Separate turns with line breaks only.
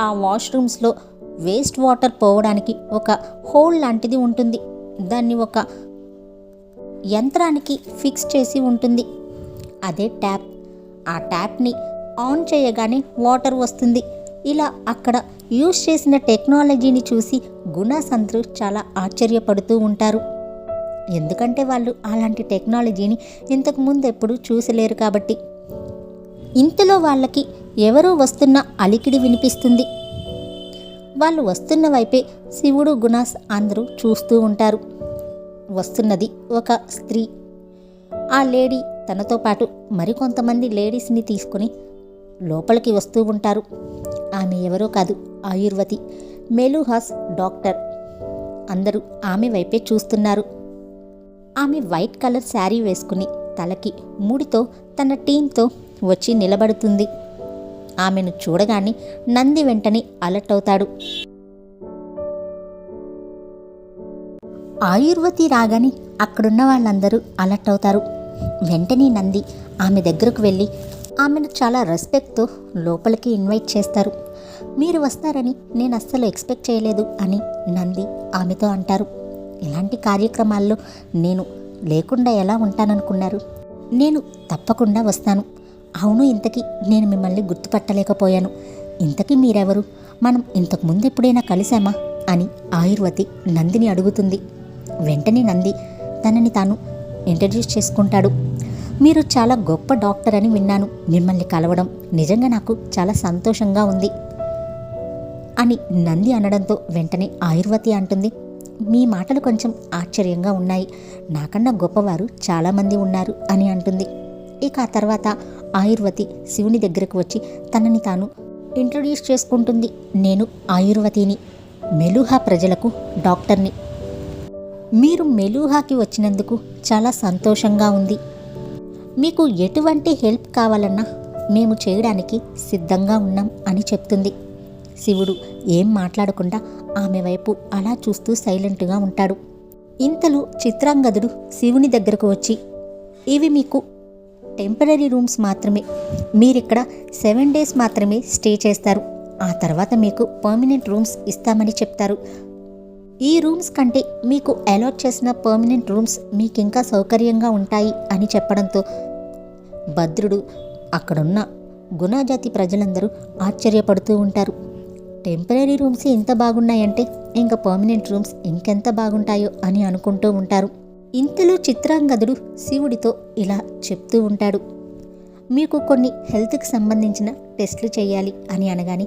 ఆ వాష్రూమ్స్లో waste water పోవడానికి ఒక హోల్ లాంటిది ఉంటుంది. దాన్ని ఒక యంత్రానికి ఫిక్స్ చేసి ఉంటుంది. అదే ట్యాప్ ఆ ట్యాప్ని ఆన్ చేయగానే వాటర్ వస్తుంది. ఇలా అక్కడ యూజ్ చేసిన టెక్నాలజీని చూసి గుణాస్ చాలా ఆశ్చర్యపడుతూ ఉంటారు. ఎందుకంటే వాళ్ళు అలాంటి టెక్నాలజీని ఇంతకుముందు ఎప్పుడూ ఎప్పుడు చూసలేరు కాబట్టి. ఇంతలో వాళ్ళకి ఎవరో వస్తున్న అలికిడి వినిపిస్తుంది. వాళ్ళు వస్తున్న వైపే శివుడు గుణాస్ అందరూ చూస్తూ ఉంటారు. వస్తున్నది ఒక స్త్రీ. ఆ లేడీ తనతో పాటు మరికొంతమంది లేడీస్ని తీసుకొని లోపలికి వస్తూ ఉంటారు. ఆమె ఎవరో కాదు ఆయుర్వతి మెలుహాస్ డాక్టర్. అందరూ ఆమె వైపే చూస్తున్నారు. ఆమె వైట్ కలర్ శారీ వేసుకుని తలకి ముడితో తన టీంతో వచ్చి నిలబడుతుంది. ఆమెను చూడగానే నంది వెంటనే అలర్ట్ అవుతాడు. ఆయుర్వతి రాగానే అక్కడున్న వాళ్ళందరూ అలర్ట్ అవుతారు. వెంటనే నంది ఆమె దగ్గరకు వెళ్ళి ఆమెను చాలా రెస్పెక్ట్తో లోపలికి ఇన్వైట్ చేస్తారు. మీరు వస్తారని నేను అస్సలు ఎక్స్పెక్ట్ చేయలేదు అని నంది ఆమెతో అంటారు. ఇలాంటి కార్యక్రమాల్లో నేను లేకుండా ఎలా ఉంటాననుకున్నారు? నేను తప్పకుండా వస్తాను. అవును ఇంతకీ నేను మిమ్మల్ని గుర్తుపట్టలేకపోయాను. ఇంతకీ మీరెవరు? మనం ఇంతకు ముందు ఎప్పుడైనా కలిసామా? అని ఆయుర్వతి నందిని అడుగుతుంది. వెంటనే నంది తనని తాను ఇంట్రడ్యూస్ చేసుకుంటాడు. మీరు చాలా గొప్ప డాక్టర్ అని విన్నాను. మిమ్మల్ని కలవడం నిజంగా నాకు చాలా సంతోషంగా ఉంది అని నంది అనడంతో వెంటనే ఆయుర్వతి అంటుంది. మీ మాటలు కొంచెం ఆశ్చర్యంగా ఉన్నాయి. నాకన్నా గొప్పవారు చాలామంది ఉన్నారు అని అంటుంది. ఇక ఆ తర్వాత ఆయుర్వతి శివుని దగ్గరకు వచ్చి తనని తాను ఇంట్రొడ్యూస్ చేసుకుంటుంది. నేను ఆయుర్వతిని మెలుహా ప్రజలకు డాక్టర్ని. మీరు మెలుహాకి వచ్చినందుకు చాలా సంతోషంగా ఉంది. మీకు ఎటువంటి హెల్ప్ కావాలన్నా మేము చేయడానికి సిద్ధంగా ఉన్నాం అని చెప్తుంది. శివుడు ఏం మాట్లాడకుండా ఆమె వైపు అలా చూస్తూ సైలెంట్గా ఉంటాడు. ఇంతలో చిత్రాంగదుడు శివుని దగ్గరకు వచ్చి ఇవి మీకు టెంపరీ రూమ్స్ మాత్రమే. మీరిక్కడ సెవెన్ డేస్ మాత్రమే స్టే చేస్తారు. ఆ తర్వాత మీకు పర్మనెంట్ రూమ్స్ ఇస్తామని చెప్తారు. ఈ రూమ్స్ కంటే మీకు అలాట్ చేసిన పర్మనెంట్ రూమ్స్ మీకు ఇంకా సౌకర్యంగా ఉంటాయి అని చెప్పడంతో భద్రుడు అక్కడున్న గుణజాతి ప్రజలందరూ ఆశ్చర్యపడుతూ ఉంటారు. టెంపరీ రూమ్స్ ఇంత బాగున్నాయంటే ఇంకా పర్మనెంట్ రూమ్స్ ఇంకెంత బాగుంటాయో అని అనుకుంటూ ఉంటారు. ఇంతలో చిత్రాంగదుడు శివుడితో ఇలా చెప్తూ ఉంటాడు. మీకు కొన్ని హెల్త్కి సంబంధించిన టెస్టులు చేయాలి అని అనగానే